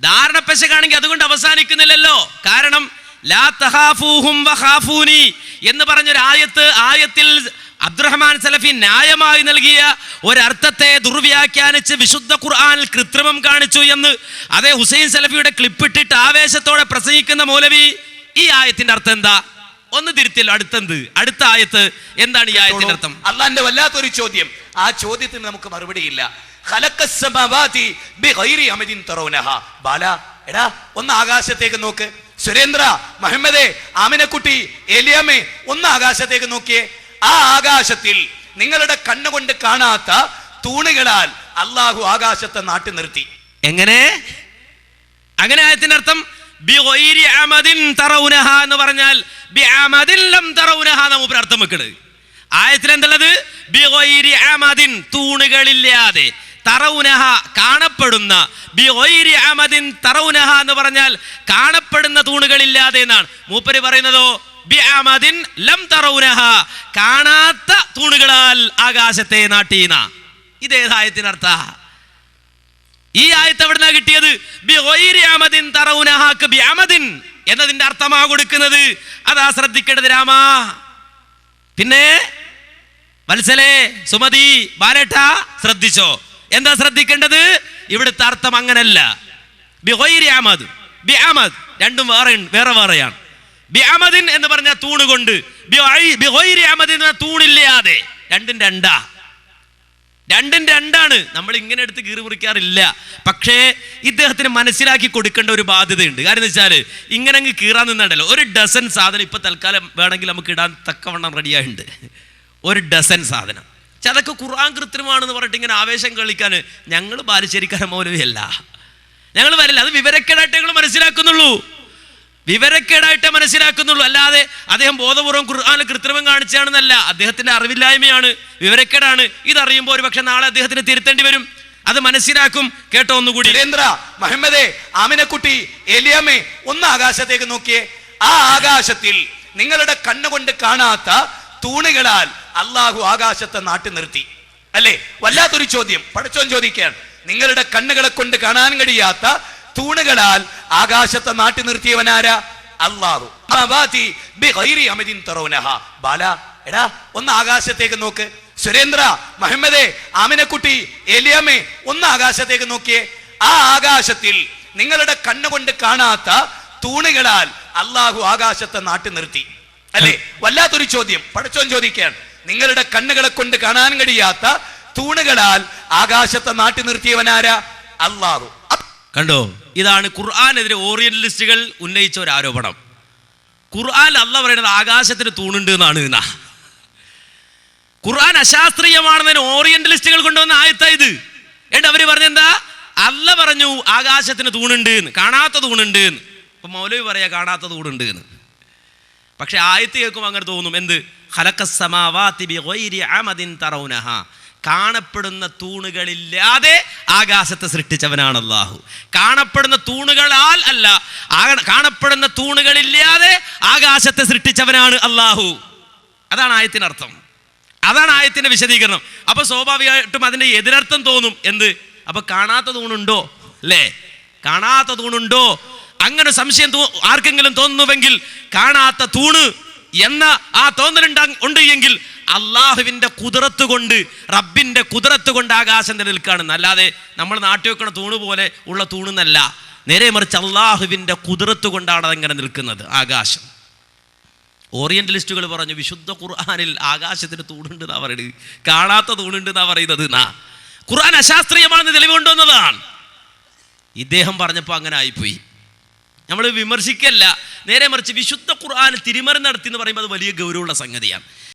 ധാരണപ്പശകാണെങ്കിൽ അതുകൊണ്ട് അവസാനിക്കുന്നില്ലല്ലോ. കാരണം ലാ തഹാഫൂഹും എന്ന് പറഞ്ഞൊരു ആയത്ത് ആയത്തിൽ അബ്ദുറഹ്മാൻ സലഫി ന്യായമായി നൽകിയ ഒരർത്ഥത്തെ ദുർവ്യാഖ്യാനിച്ച് വിശുദ്ധ ഖുർആാനിൽ കൃത്രിമം കാണിച്ചു എന്ന് അതേ ഹുസൈൻ സലഫിയുടെ ക്ലിപ്പിട്ടിട്ട് ആവേശത്തോടെ പ്രസംഗിക്കുന്ന മൗലവി ഈ ആയത്തിന്റെ അർത്ഥം എന്താ? ഒന്ന് തിരുത്തിൽ അടുത്തെന്ത്? അടുത്ത ആയത്ത് എന്താണ് ഈ ആയത്തിന്റെ അർത്ഥം? അള്ളാന്റെ വല്ലാത്തൊരു ചോദ്യം. ആ ചോദ്യത്തിന് നമുക്ക് മറുപടിയില്ല. ബാല എടാ ഒന്ന് ആകാശത്തേക്ക് നോക്ക്. സുരേന്ദ്ര മഹമ്മദേ ആമിനക്കുട്ടി എലിയമ്മേ ഒന്ന് ആകാശത്തേക്ക് നോക്കിയേ. ആ ആകാശത്തിൽ നിങ്ങളുടെ കണ്ണുകൊണ്ട് കാണാത്ത തൂണുകളാൽ അള്ളാഹു ആകാശത്തെ നാട്ടി നിർത്തി. എങ്ങനെ? അങ്ങനെ ആയത്തിന്റെ അർത്ഥം എന്ന് പറഞ്ഞാൽ അർത്ഥം ആയത്തിൽ എന്തുള്ളത് തൂണുകളില്ലാതെ. തറൗനഹ കാണപ്പെടുന്ന ബിഗൈരി അമദിൻ തറൗനഹ എന്ന് പറഞ്ഞാൽ കാണപ്പെടുന്ന തൂണുകളില്ലാതെ എന്നാണ്. മൂപ്പര് പറയുന്നതോ ബിഅമദിൻ ലം തറൗനഹ കാണാത്ത തൂണുകളാൽ ആകാശത്തെ നാട്ടീന ഇതേതായത്തിനർത്ഥ ഈ ആയത്ത് എവിടുന്നാ കിട്ടിയത്? ബിഗൈരി അമദിൻ തറവുനഹാക്ക് ബി അമദിൻ എന്നതിന്റെ അർത്ഥമാ കൊടുക്കുന്നത്. അതാ ശ്രദ്ധിക്കേണ്ടത് രാമാ. പിന്നെ വത്സലേ സുമതി ബാലേട്ട ശ്രദ്ധിച്ചോ? എന്താ ശ്രദ്ധിക്കേണ്ടത്? ഇവിടുത്തെ അർത്ഥം അങ്ങനല്ല. ബി രണ്ടും വേറെ വേറെ വേറെയാണ്. ബിഅമദിൻ എന്ന് പറഞ്ഞ തൂണ് കൊണ്ട് തൂണില്ലാതെ. രണ്ടും രണ്ടാ. രണ്ടും രണ്ടാണ്. നമ്മൾ ഇങ്ങനെ എടുത്ത് കീറി മുറിക്കാറില്ല. പക്ഷേ ഇദ്ദേഹത്തിന് മനസ്സിലാക്കി കൊടുക്കേണ്ട ഒരു ബാധ്യതയുണ്ട്. കാരണം എന്ന് വെച്ചാൽ ഇങ്ങനെ അങ്ങ് കീറാൻ നിന്നുണ്ടല്ലോ. ഒരു ഡസൻ സാധനം ഇപ്പൊ തൽക്കാലം വേണമെങ്കിൽ നമുക്ക് ഇടാൻ തക്കവണ്ണം റെഡിയായിട്ടുണ്ട് ഒരു ഡസൻ സാധനം. പക്ഷെ അതൊക്കെ ഖുർആൻ കൃത്രിമാണെന്ന് പറഞ്ഞിട്ട് ഇങ്ങനെ ആവേശം കളിക്കാൻ ഞങ്ങൾ ബാലുശ്ശേരിക്കാരൻ മൗലവിയല്ല. ഞങ്ങൾ വരില്ല. അത് വിവരക്കേടായിട്ട് ഞങ്ങൾ മനസ്സിലാക്കുന്നുള്ളൂ. വിവരക്കേടായിട്ട് മനസ്സിലാക്കുന്നുള്ളൂ. അല്ലാതെ അദ്ദേഹം ബോധപൂർവം ഖുർആാനിൽ കൃത്രിമം കാണിച്ചാണെന്നല്ല അദ്ദേഹത്തിന്റെ അറിവില്ലായ്മയാണ്. വിവരക്കേടാണ്. ഇതറിയുമ്പോൾ ഒരു പക്ഷെ നാളെ അദ്ദേഹത്തിന് തിരുത്തേണ്ടി വരും. അത് മനസ്സിലാക്കും. കേട്ടോ ഒന്നുകൂടി. സുരേന്ദ്ര മുഹമ്മദേ ആമിനക്കുട്ടി എലിയമ്മേ ഒന്ന് ആകാശത്തേക്ക് നോക്കിയേ. ആ ആകാശത്തിൽ നിങ്ങളുടെ കണ്ണുകൊണ്ട് കാണാത്ത തൂണുകളാൽ അള്ളാഹു ആകാശത്തെ നാട്ടി നിർത്തി. അല്ലേ? വല്ലാത്തൊരു ചോദ്യം. പഠിച്ചോൻ ചോദിക്കുകയാണ്. നിങ്ങളുടെ കണ്ണുകളെ കൊണ്ട് കാണാൻ കഴിയാത്ത തൂണുകളാൽ ആകാശത്തെ നാട്ടി നിർത്തിയവനാരാ അള്ളാഹു. ബാല എടാ ഒന്ന് ആകാശത്തേക്ക് നോക്ക്. സുരേന്ദ്ര മുഹമ്മദേ ആമിനക്കുട്ടി എലിയമ്മേ ഒന്ന് ആകാശത്തേക്ക് നോക്കിയേ. ആ ആകാശത്തിൽ നിങ്ങളുടെ കണ്ണുകൊണ്ട് കാണാത്ത തൂണുകളാൽ അള്ളാഹു ആകാശത്തെ നാട്ടി നിർത്തി. അല്ലേ? വല്ലാത്തൊരു ചോദ്യം. പഠിച്ചോൻ ചോദിക്കുകയാണ്. നിങ്ങളുടെ കണ്ണുകളെ കൊണ്ട് കാണാൻ കഴിയാത്ത തൂണുകളാൽ ആകാശത്തെ നാട്ടി നിർത്തിയവനാരാ അള്ളാഹു കണ്ടോ? ഇതാണ് ഖുർആാനെതിരെ ഓറിയന്റലിസ്റ്റുകൾ ഉന്നയിച്ച ഒരു ആരോപണം. ഖുർആൻ അല്ല പറയുന്നത് ആകാശത്തിന് തൂണുണ്ട് എന്നാണ് ഇതാ ഖുർആൻ അശാസ്ത്രീയമാണെന്നതിന് ഓറിയന്റലിസ്റ്റുകൾ കൊണ്ടുവന്ന ആയത്ത ഇത്. എന്നിട്ട് അവർ പറഞ്ഞെന്താ? അല്ല പറഞ്ഞു ആകാശത്തിന് തൂണുണ്ട് എന്ന്. കാണാത്ത തൂണുണ്ട് എന്ന്. ഇപ്പൊ മൗലവി പറയാ കാണാത്ത തൂണുണ്ട് എന്ന്. പക്ഷെ ആയത്ത് കേൾക്കുമ്പോൾ അങ്ങനെ തോന്നും. എന്ത്? അമദിൻ തറൗനഹ. കാണപ്പെടുന്ന തൂണുകളില്ലാതെ ആകാശത്തെ സൃഷ്ടിച്ചവനാണ് അള്ളാഹു കാണപ്പെടുന്ന തൂണുകളാൽ അല്ല കാണപ്പെടുന്ന തൂണുകളില്ലാതെ ആകാശത്തെ സൃഷ്ടിച്ചവനാണ് അള്ളാഹു അതാണ് ആയത്തിനർത്ഥം അതാണ് ആയത്തിന്റെ വിശദീകരണം. അപ്പൊ സ്വാഭാവികമായിട്ടും അതിന്റെ എതിരർത്ഥം തോന്നും. എന്ത്? അപ്പൊ കാണാത്ത തൂണുണ്ടോ? അല്ലേ? കാണാത്ത തൂണുണ്ടോ? അങ്ങനെ സംശയം ആർക്കെങ്കിലും തോന്നുന്നുവെങ്കിൽ കാണാത്ത തൂണ് എന്ന ആ തോന്നലുണ്ടാ ഉണ്ട് എങ്കിൽ അള്ളാഹുവിന്റെ കുതിരത്ത് കൊണ്ട് റബ്ബിന്റെ കുതിരത്ത് കൊണ്ട് ആകാശം നിലനിൽക്കുകയാണ്. അല്ലാതെ നമ്മൾ നാട്ടി വെക്കണ തൂണ് പോലെ ഉള്ള തൂണെന്നല്ല. നേരെ മറിച്ച് അള്ളാഹുവിന്റെ കുതിരത്ത് കൊണ്ടാണ് അതങ്ങനെ നിൽക്കുന്നത് ആകാശം. ഓറിയന്റലിസ്റ്റുകൾ പറഞ്ഞു വിശുദ്ധ ഖുർആാനിൽ ആകാശത്തിന് തൂണുണ്ട് എന്നാ പറയുന്നത് കാണാത്ത തൂണുണ്ട് എന്നാ പറയുന്നത് എന്നാ ഖുർആൻ അശാസ്ത്രീയമാണെന്ന് തെളിവ് കൊണ്ടുവന്നതാണ് ഇദ്ദേഹം പറഞ്ഞപ്പോൾ അങ്ങനെ ആയിപ്പോയി. നമ്മൾ വിമർശിക്കല്ല. നേരെ മറിച്ച് വിശുദ്ധ ഖുർആൻ തിരിമറി നടത്തി എന്ന് പറയുമ്പോൾ അത് വലിയ ഗൗരവമുള്ള സംഗതിയാണ്.